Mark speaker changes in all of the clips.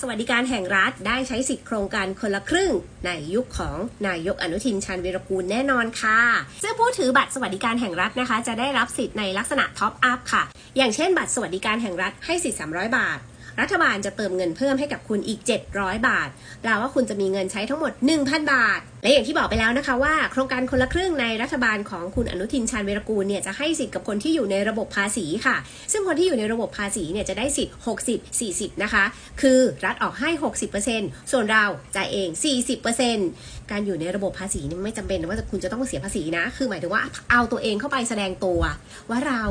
Speaker 1: สวัสดิการแห่งรัฐได้ใช้สิทธิโครงการคนละครึ่ง ในยุคของนายกอนุทินชาญวีรกูลแน่นอนค่ะ ซึ่งผู้ถือบัตรสวัสดิการแห่งรัฐนะคะ จะได้รับสิทธิ์ในลักษณะท็อปอัพค่ะ อย่างเช่น บัตรสวัสดิการแห่งรัฐให้สิทธิ์300 บาท รัฐบาลจะเติมเงินเพิ่มให้กับคุณอีก 700 บาทแปลว่าคุณจะมีเงินใช้ทั้งหมด 1,000 บาท และอย่างที่บอกไปแล้วนะคะว่า โครงการคนละครึ่งในรัฐบาลของคุณอนุทินชาญวรกูลเนี่ยจะให้สิทธิ์กับคนที่อยู่ในระบบภาษีค่ะ ซึ่งคนที่อยู่ในระบบภาษีเนี่ยจะได้สิทธิ์ 60 40 นะคะ คือรัฐออกให้ 60%ส่วนเราจ่ายเอง 40%การอยู่ในระบบภาษีนี่ไม่จำเป็นว่าคุณจะต้องเสียภาษีนะ คือหมายถึงว่าเอาตัวเองเข้าไปแสดงตัว ว่าเรา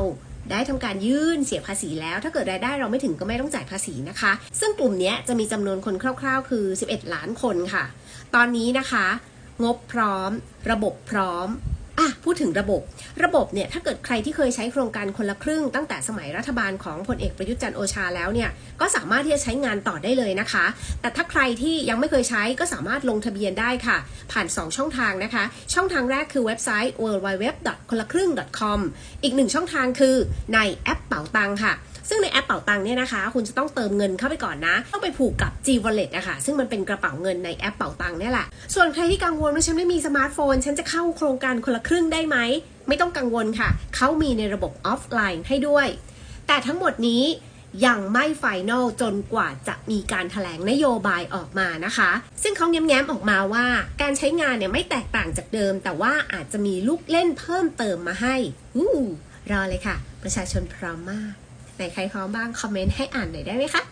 Speaker 1: ได้ทำการยื่นเสียภาษีแล้ว ถ้าเกิดรายได้เราไม่ถึงก็ไม่ต้องจ่ายภาษีนะคะ ซึ่งกลุ่มนี้จะมีจำนวนคนคร่าวๆ คือ 11 ล้านคนค่ะ ตอนนี้นะคะ งบพร้อม ระบบพร้อม ดถึงระบบ ระบบเนี่ยถ้าเกิดใครที่เคยใช้โครงการคนละครึ่ง ตั้งแต่สมัยรัฐบาลของพลเอกประยุทธ์จันโอชาแล้วเนี่ยก็สามารถที่จะใช้งานต่อได้เลยนะคะ แต่ถ้าใครที่ยังไม่เคยใช้ก็สามารถลงทะเบียนได้ค่ะ ผ่าน 2 ช่องทางนะคะ ช่องทางแรกคือเว็บไซต์ www คนละครึ่ง com อีกหนึ่งช่องทางคือในแอปเป๋าตังค่ะ ซึ่งในแอปเป๋าตังเนี่ยนะคะ คุณจะต้องเติมเงินเข้าไปก่อนนะ ต้องไปผูกกับ G Wallet อะค่ะซึ่งมันเป็นกระเป๋าเงินในแอปเป๋าตังเนี่ยแหละ ส่วนใครที่กังวลว่าฉันไม่มีสมาร์ทโฟน ฉันจะเข้าโครงการคนละครึ่งได้ไหม ไม่ต้องกังวลค่ะ เขามีในระบบออฟไลน์ให้ด้วย แต่ทั้งหมดนี้ยังไม่ไฟแนลจนกว่าจะมีการถแถลงนโยบายออกมานะคะ ซึ่งเขาแง้มๆออกมาว่า การใช้งานเนี่ยไม่แตกต่างจากเดิม แต่ว่าอาจจะมีลูกเล่นเพิ่มเติมมาให้อู้รอเลยค่ะ ประชาชนพร้อมมาก ไหนใครพร้อมบ้างคอมเมนต์ให้อ่านหน่อยได้ไหมคะ